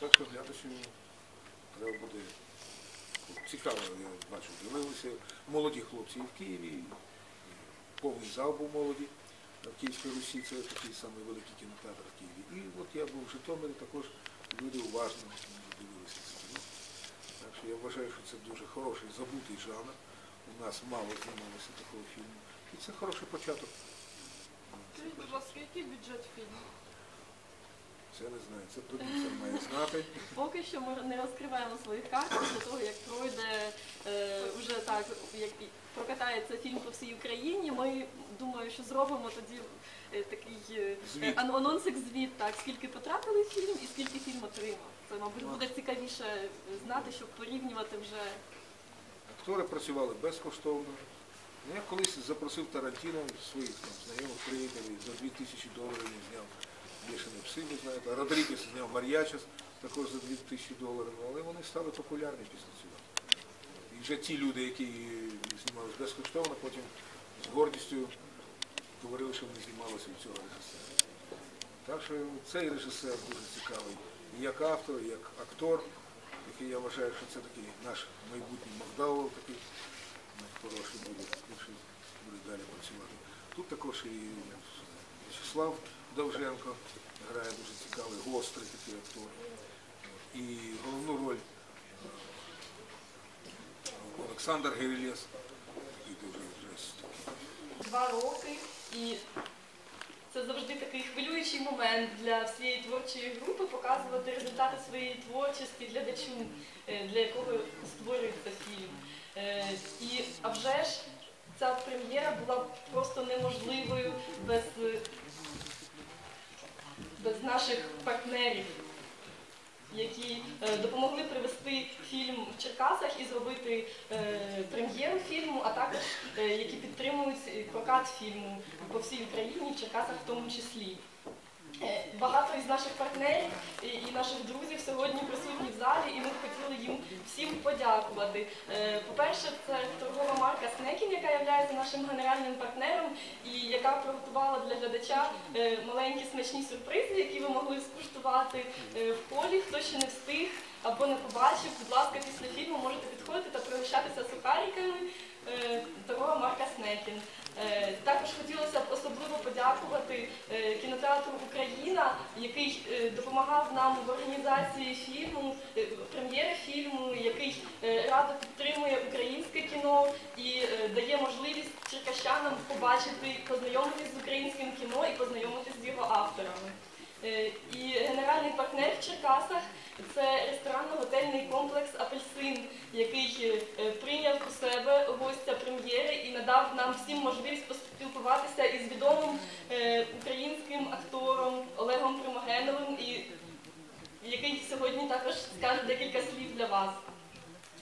Так що глядачу треба буде цікаво, я бачу, дивилися молоді хлопці і в Києві, повний зал був молоді. В Київській Русі це такий самий великий кінотеатр в Києві. І от я був в Житомирі, також люди уважно дивилися це кіно. Так що я вважаю, що це дуже хороший, забутий жанр. У нас мало знімалося такого фільму. І це хороший початок. Скажіть, будь ласка, який бюджет фільму? Це не знаю, це продюсер має знати. Поки що ми не розкриваємо своїх карт після того, як пройде е, вже так, як прокатається фільм по всій Україні. Ми думаю, що зробимо тоді е, такий е, Звіт. ан- анонсик звіт, так скільки потратили в фільм і скільки фільм отримав. Це, мабуть, буде цікавіше знати, щоб порівнювати вже. Актори працювали безкоштовно. Ну, я колись запросив Тарантіно своїх там, знайомих приятелів за 2000 доларів він зняв «Бешені пси, ви знаєте. Родрігес зняв Мар'ячес також за 2000 доларів, але вони стали популярні після цього. І вже ті люди, які знімалися безкоштовно, потім з гордістю говорили, що вони знімалися у цього режисера. Так що цей режисер дуже цікавий і як автор, і як актор, який я вважаю, що це такий наш майбутній Макдауел такий ну, хороший буде, якщо буде далі працювати. Тут також і В'ячеслав Довженко грає дуже цікавий, гострий такий актор. І головну роль Олександр Герілєс, два роки, і це завжди такий хвилюючий момент для всієї творчої групи показувати результати своєї творчості глядачу, е, для якого створюється фільм. Е, І а вже ж ця прем'єра була просто неможливою без, без наших партнерів які е, допомогли привести фільм в Черкасах і зробити е, прем'єру фільму, а також е, які підтримують прокат фільму по всій Україні, в Черкасах в тому числі. Багато із наших партнерів і, наших друзів сьогодні присутні в залі, і ми хотіли всім подякувати. Е, По-перше, це торгова марка Снекін, яка є нашим генеральним партнером і яка приготувала для глядача е, маленькі смачні сюрпризи, які ви могли скуштувати е, в полі. Хто ще не встиг або не побачив, будь ласка, після фільму можете підходити та пригощатися сухариками. Торгова марка Снекін. Також хотілося б особливо подякувати е, кінотеатру Україна, який е, допомагав нам в організації фільму, е, прем'єри фільму, який радо підтримує українське кіно і дає можливість черкащанам побачити, познайомитись з українським кіно і познайомитись з його авторами. І генеральний партнер в Черкасах це ресторанно-готельний комплекс Апельсин, який прийняв у себе гостя прем'єри і надав нам всім можливість поспілкуватися із відомим е, українським актором Олегом Примогеновим, який сьогодні також скаже декілька слів для вас.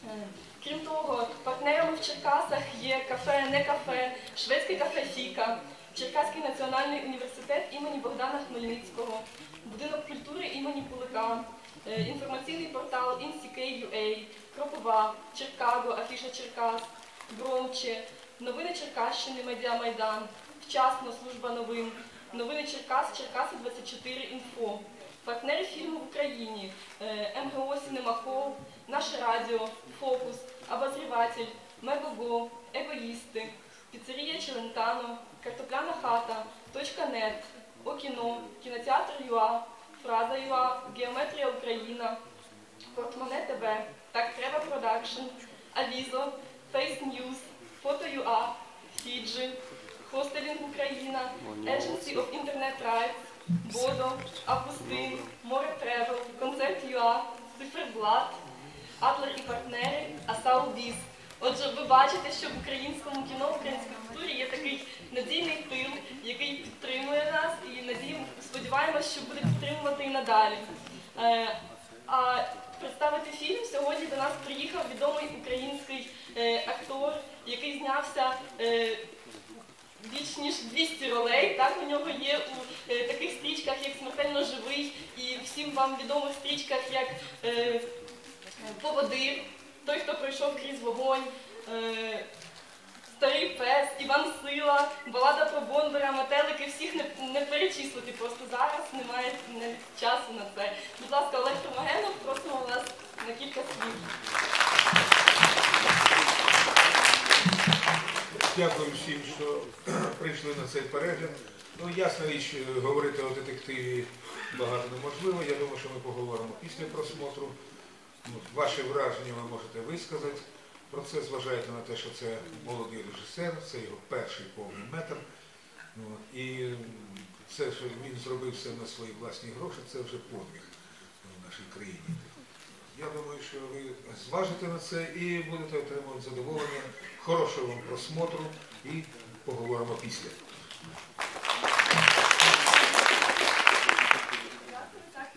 Е, Крім того, партнерами в Черкасах є кафе Не кафе, шведське кафе Фіка, Черкаський національний університет імені Богдана Хмельницького, будинок культури імені Кулика, е, інформаційний портал InCK.ua, Кропова, Черкаго, Афіша Черкас, Бромче, новини Черкащини, Медіамайдан, Вчасно, служба новин, новини Черкас, Черкаси 24 інфо. Партнери фільму в Україні. Е, МГО Сінемахол, Наше Радіо, Фокус, Обозріватель, Мегого, Егоїсти, Піцерія Челентано, Картопляна хата, Точка Нет, Окіно, Кінотеатр ЮА, Фраза ЮА, Геометрія Україна, Портмоне ТВ, Так Треба Продакшн, Авізо, Фейс Ньюз, Фото ЮА, Фіджі, Хостелінг Україна, Agency of Internet Rights, Бодо, Августин, Море Тревел, Концерт ЮА, Циферблат, Адлер і партнери, Асау Біз. Отже, ви бачите, що в українському кіно, в українській культурі є такий надійний тил, який підтримує нас, і надіємо, сподіваємось, що буде підтримувати і надалі. Е, А представити фільм сьогодні до нас приїхав відомий український е, актор, який знявся. е, більш ніж 200 ролей. Так у нього є у е, таких стрічках, як смертельно живий, і всім вам відомих стрічках, як е, Поводир, той, хто пройшов крізь вогонь. Е, Старий пес, Іван Сила, балада про Бондаря, метелики, всіх не, не перечислити. Просто зараз немає навіть часу на це. Будь ласка, Олег Томагенов, просимо вас на кілька слів. Дякую всім, що прийшли на цей перегляд. Ну, ясна річ, е, говорити о детективі багато неможливо. Я думаю, що ми поговоримо після просмотру. Ну, Ваші враження ви можете висказати. Про це зважаєте на те, що це молодий режисер, це його перший повний метр. Ну, І це, що він зробив все на свої власні гроші, це вже подвиг в нашій країні. Я думаю, що ви зважите на це і будете отримувати задоволення. Хорошого вам просмотру і поговоримо після.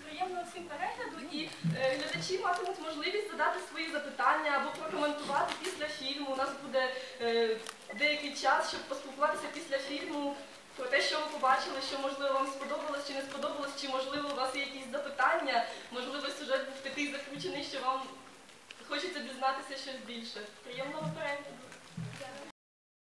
Приємного всім перегляду і е, глядачі матимуть можливість задати свої запитання або прокоментувати після фільму. У нас буде е, деякий час, щоб поспілкуватися після фільму про те, що ви побачили, що можливо вам сподобалось чи не сподобалось, чи можливо у вас є якісь запитання, можливо, сюжет був такий закручений, що вам хочеться дізнатися щось більше. Приємного перегляду!